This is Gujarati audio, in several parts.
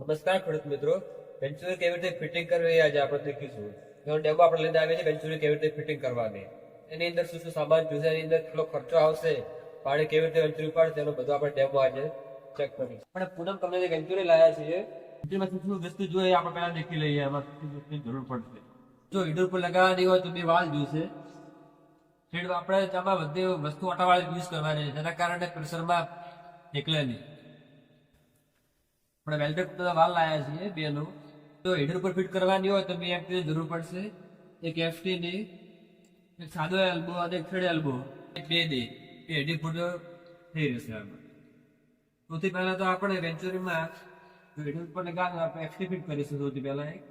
નમસ્કાર ખેડૂત મિત્રો. વેન્ચુરી કેવી રીતે ફિટિંગ કરવી આજે આપણે શીખીશું. એનો ડેમો આપણે લઈને આવીએ છીએ વેન્ચુરી કેવી રીતે ફિટિંગ કરવાની. એની અંદર શું શું સામાન જોશે એની અંદર કેટલો ખર્ચો આવશે પાણી કેવી રીતે વેન્ચુરી પડશે એનો બધો આપણે ડેમો આજે ચેક કરીશું. આપણે પૂનમ કંપનીની વેન્ચુરી લાયા છીએ વેન્ચુરીમાં શું વસ્તુ જોઈએ આપણે પહેલા દેખી લઈએ, એમાં જરૂર પડશે. જો હીટર ઉપર લગાવવાની હોય તો બે વાલ જોશે આપણે આમાં બધી વસ્તુ ઓટાવાળી યુઝ કરવાની જેના કારણે પ્રેશરમાં નીકળે નહીં. આપણે વેલ્ડર બધા વાલ લાયા છીએ, બેનું. તો હેડર ઉપર ફિટ કરવાની હોય તો બે એફટી જરૂર પડશે. એક એફટીની એક સાદો એલ્બો અને એક થર્ડ એલ્બો બે દે, એ હેડી ફોટો થઈ રહેશે આમાં. સૌથી પહેલાં તો આપણે વેન્ચુરીમાં હેડર ઉપર લગાવવાનું આપણે એફટી ફિટ કરીશું સૌથી પહેલાં એક.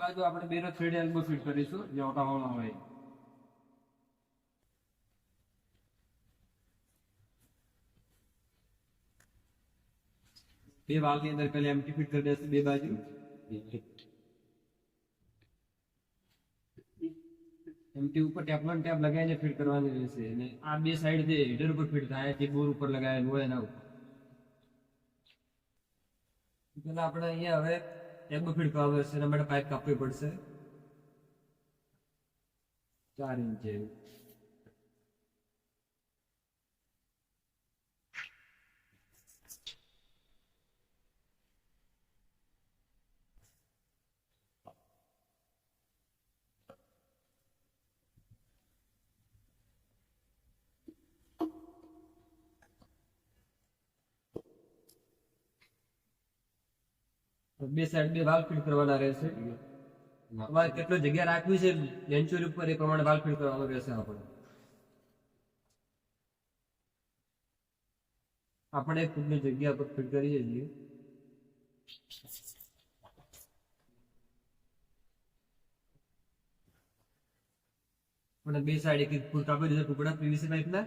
બાજુ આપણે બેનો થર્ડ એલ્બો ફિટ કરીશું, જે ઓટા હોય. બે વાલની અંદર પહેલા એમ ફિટ કરી દેશું, બે બાજુ. એમટી ઉપર ટેપલન ટેપ લગાવીને ફિટ કરવાની રહેશે અને આ બે સાઈડ જે હીટર ઉપર ફિટ થાય, જે બોર ઉપર લગાવેલું હોય એના ઉપર. પેલા આપણે અહીંયા હવે ટેબ ફિટ કરવા રહેશે એના માટે પાઇપ કાપવી પડશે. ચાર ઇંચ જેવી. બે સાઈડ બે વાલ ફિટ કરવાના રહેશે. તમારે કેટલો જગ્યા રાખવી છે વેન્ચુરી ઉપર એ પ્રમાણે વાલ ફિટ કરવાનો રહેશે આપણે આપણે ફૂટની જગ્યા પર ફિટ કરીએ છીએ. અને બે સાઈડ એક ફૂટ કાપી દીધા ટુકડા પીવીસી પાઇપના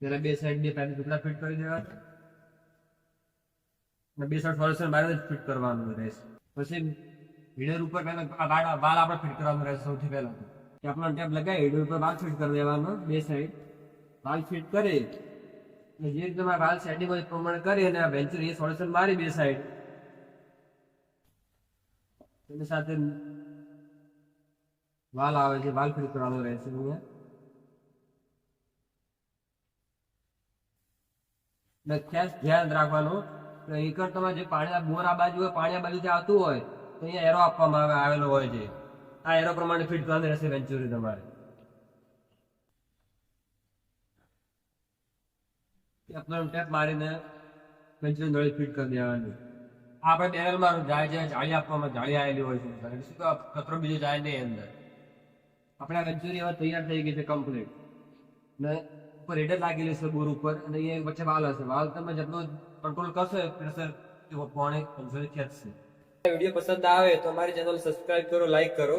પેલા બે સાઈડ બે પાઇપ ટુકડા ફિટ કરી દેવા. અને બે સાઈડ સોલ્યુશન બાર જ ફિટ કરવાનું રહેશે. પછી હીડર ઉપર પહેલા આ બાલ આપણે ફિટ કરવાનું રહેશે સૌથી પહેલા કે આપણો ટેપ લગાવી હીડર ઉપર બાલ ફિટ કરી દેવાનો, બે સાઈડ બાલ ફિટ કરી. જે રીતે તમારે બાલ સેટિંગ હોય પ્રમાણે કરી અને આ વેન્ચર એ સોલ્યુશન મારી બે સાઈડ એની સાથે વાલ આવે છે, વાલ ફિટ કરવાનો રહેશે અહીંયા. ને ખાસ ધ્યાન રાખવાનું. એકર તમારે જે પાણી બોર આ બાજુ પાણી આ બાજુથી આવતું હોય, તો અહીંયા એરો આપવામાં આવે, આવેલો હોય છે. આ એરો પ્રમાણે ફિટ કરવાની રહેશે વેન્ચુરી તમારે. આપણો ટેપ મારીને વેન્ચુરી નળી ફિટ કરી દેવાની. આપણે બેરલમાં જાય છે જાળી આપવામાં જાળી આવેલી હોય છે એટલે શું કચરો બીજો જાય નહીં અંદર. આપણે વેન્ચુરી હવે તૈયાર થઈ ગઈ છે કમ્પ્લીટ ને ઉપર હેડર લાગેલી છે બોર ઉપર અને એ વચ્ચે વાલ હશે. વાલ તમે જેટલો કંટ્રોલ કરશો પ્રેશર પાણી વેન્ચુરી ખેંચશે વીડિયો પસંદ આવે તો અમારી ચેનલ સબસ્ક્રાઇબ કરો લાઈક કરો.